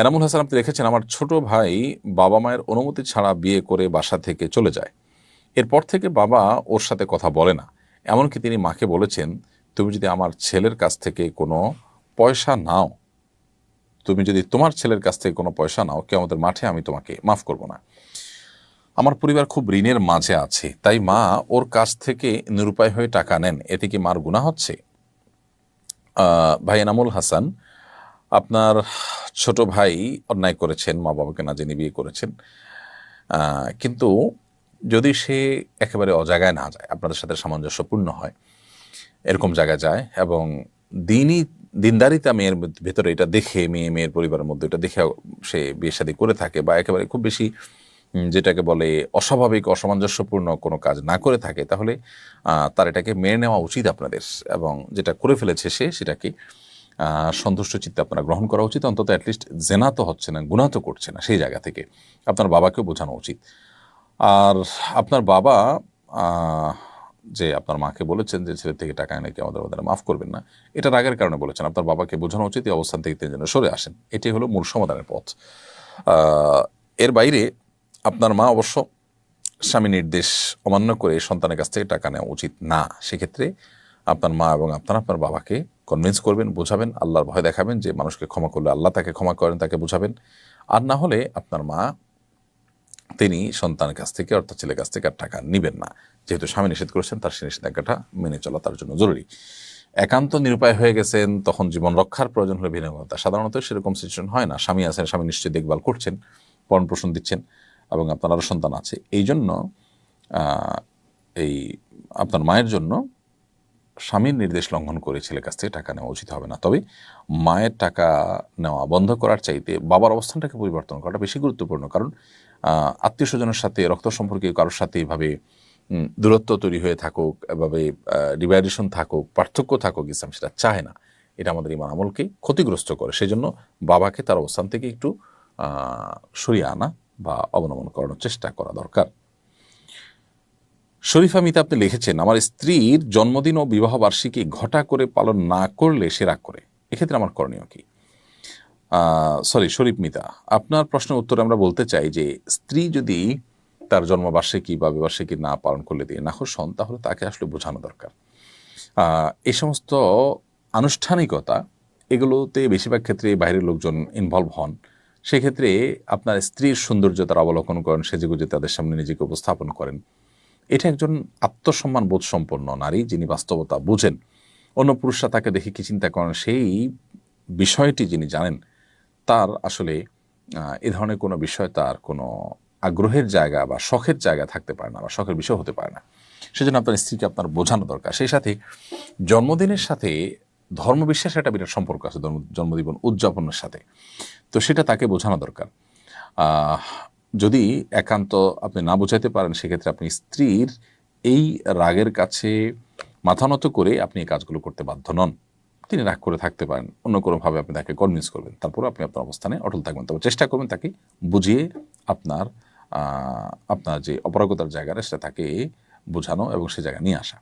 এনামুল হাসান আপনি লিখেছেন আমার ছোট ভাই বাবা মায়ের অনুমতি ছাড়া বিয়ে করে বাসা থেকে চলে যায়। এরপর থেকে বাবা ওর সাথে কথা বলে না। এমনকি তিনি মাকে বলেছেন, তুমি যদি আমার ছেলের কাছ থেকে কোনো পয়সা নাও, তুমি যদি তোমার ছেলের কাছ থেকে কোনো পয়সা নাও কেউ আমাদের মাঠে আমি তোমাকে মাফ করব না। আমার পরিবার খুব ঋণের মাঝে আছে, তাই মা ওর কাছ থেকে নিরুপায় হয়ে টাকা নেন। এতে কি মার গুণা হচ্ছে? ভাই এনামুল হাসান, আপনার ছোট ভাই অন্যায় করেছেন, মা বাবাকে না জেনে বিয়ে করেছেন। কিন্তু যদি সে একেবারে অজাগায় না যায়, আপনাদের সাথে সামঞ্জস্যপূর্ণ হয়, এরকম জায়গায় যায় এবং দিনই, দিনদারিতা মেয়ের ভেতরে এটা দেখে, মেয়ে, মেয়ের পরিবারের মধ্যে এটা দেখে সে বিয়ে শাদী করে থাকে বা একেবারে খুব বেশি যেটাকে বলে অস্বাভাবিক, অসামঞ্জস্যপূর্ণ কোনো কাজ না করে থাকে, তাহলে তার এটাকে মেনে নেওয়া উচিত আপনাদের এবং যেটা করে ফেলেছে সে, সেটাকে সন্তুষ্ট চিত্তে আপনারা গ্রহণ করা উচিত। অন্তত অ্যাটলিস্ট জেনা তো হচ্ছে না গুণা তো করছে না সেই জায়গা থেকে। আপনার বাবাকেও বোঝানো উচিত। আর আপনার বাবা যে আপনার মাকে বলেছেন যে ছেলে থেকে টাকা এনে কি আমাদের আমাদের মাফ করবেন না, এটা রাগের কারণে বলেছেন। আপনার বাবাকে বোঝানো উচিত, এই অবস্থান থেকে তিনি যেন সরে আসেন। এটাই হলো মূল সমাধানের পথ। এর বাইরে আপনার মা অবশ্য স্বামী নির্দেশ অমান্য করে সন্তানের কাছ থেকে টাকা নেওয়া উচিত না। সেক্ষেত্রে আপনার মা এবং আপনার আপনার বাবাকে কনভিন্স করবেন, বোঝাবেন, আল্লাহর ভয় দেখাবেন যে মানুষকে ক্ষমা করলে আল্লাহ তাকে ক্ষমা করেন, তাকে বোঝাবেন। আর না হলে আপনার মা তিনি সন্তানের কাছ থেকে অর্থাৎ ছেলের কাছ থেকে আর টাকা নেবেন না। যেহেতু স্বামী নিষেধ করেছেন, তার সে নিষেধাজ্ঞাটা মেনে চলা তার জন্য জরুরি। একান্ত নিরুপায় হয়ে গেছেন, তখন জীবন রক্ষার প্রয়োজন হলে ভিন্নতা সাধারণত সেরকম সিচুয়েশন হয় না। স্বামী আছেন, স্বামী নিশ্চয়ই দেখভাল করছেন পরণ পোষণ দিচ্ছেন এবং আপনার আরও সন্তান আছে। এই জন্য এই আপনার মায়ের জন্য স্বামীর নির্দেশ লঙ্ঘন করে ছেলের কাছ থেকে টাকা নেওয়া উচিত হবে না। তবে মায়ের টাকা নেওয়া বন্ধ করার চাইতে বাবার অবস্থানটাকে পরিবর্তন করাটা বেশি গুরুত্বপূর্ণ। কারণ আত্মীয় স্বজনের সাথে রক্ত সম্পর্কে কারোর সাথে এভাবে দূরত্ব তৈরি হয়ে থাকুক, এভাবে ডিভাইডেশন থাকুক, পার্থক্য থাকুক ইসলাম সেটা চায় না। এটা আমাদের ইমান আমলকে ক্ষতিগ্রস্ত করে। সেই জন্য বাবাকে তার অবস্থান থেকে একটু সরিয়ে আনা বা অবলম্বন করানোর চেষ্টা করা দরকার। শরীফা মিতা আপনি লিখেছেন, আমার স্ত্রীর জন্মদিন ও বিবাহ বার্ষিকী ঘটা করে পালন না করলে সে রাগ করে। এক্ষেত্রে আমার করণীয় কি? সরি, শরীফ মিতা, আপনার প্রশ্নের উত্তরে আমরা বলতে চাই যে, স্ত্রী যদি তার জন্মবার্ষিকী বা বিবার্ষিকী না পালন করলে দিয়ে নাখোশ হন, তাহলে তাকে আসলে বোঝানো দরকার। এই সমস্ত আনুষ্ঠানিকতা, এগুলোতে বেশিরভাগ ক্ষেত্রে বাইরের লোকজন ইনভলভ হন। সেক্ষেত্রে আপনার স্ত্রীর সৌন্দর্য তারা অবলোকন করেন, সেজেগুজে তাদের সামনে নিজেকে উপস্থাপন করেন। এটা একজন আত্মসম্মান বোধ সম্পন্ন নারী যিনি বাস্তবতা বুঝেন। অন্য পুরুষরা তাকে দেখে কি চিন্তা করেন? সেই বিষয়টি যিনি জানেন, তার আসলে এ ধরনের কোনো বিষয় তার কোনো আগ্রহের জায়গা বা শখের জায়গা থাকতে পারে না বা শখের বিষয় হতে পারে না। সেজন্য আপনার স্ত্রীকে আপনার বোঝানো দরকার। সেই সাথে জন্মদিনের সাথে ধর্মবিশ্বাসের একটা বিরাট সম্পর্ক আছে জন্ম- জন্মদিবন উদযাপনের সাথে। তো সেটা তাকে বোঝানো দরকার। যদি একান্ত আপনি না বোঝাতে পারেন, সেক্ষেত্রে আপনি স্ত্রীর এই রাগের কাছে মাথা নত করে আপনি এই কাজগুলো করতে বাধ্য নন। তিনি রাগ করে থাকতে পারেন, অন্য কোনোভাবে আপনি তাকে কনভিন্স করবেন। তারপর আপনি আপনার অবস্থানে অটল থাকবেন। তবে চেষ্টা করবেন তাকে বুঝিয়ে আপনার আপনার যে অপারগতার জায়গাটা, সেটা তাকে বোঝানো এবং সে জায়গায় নিয়ে আসা।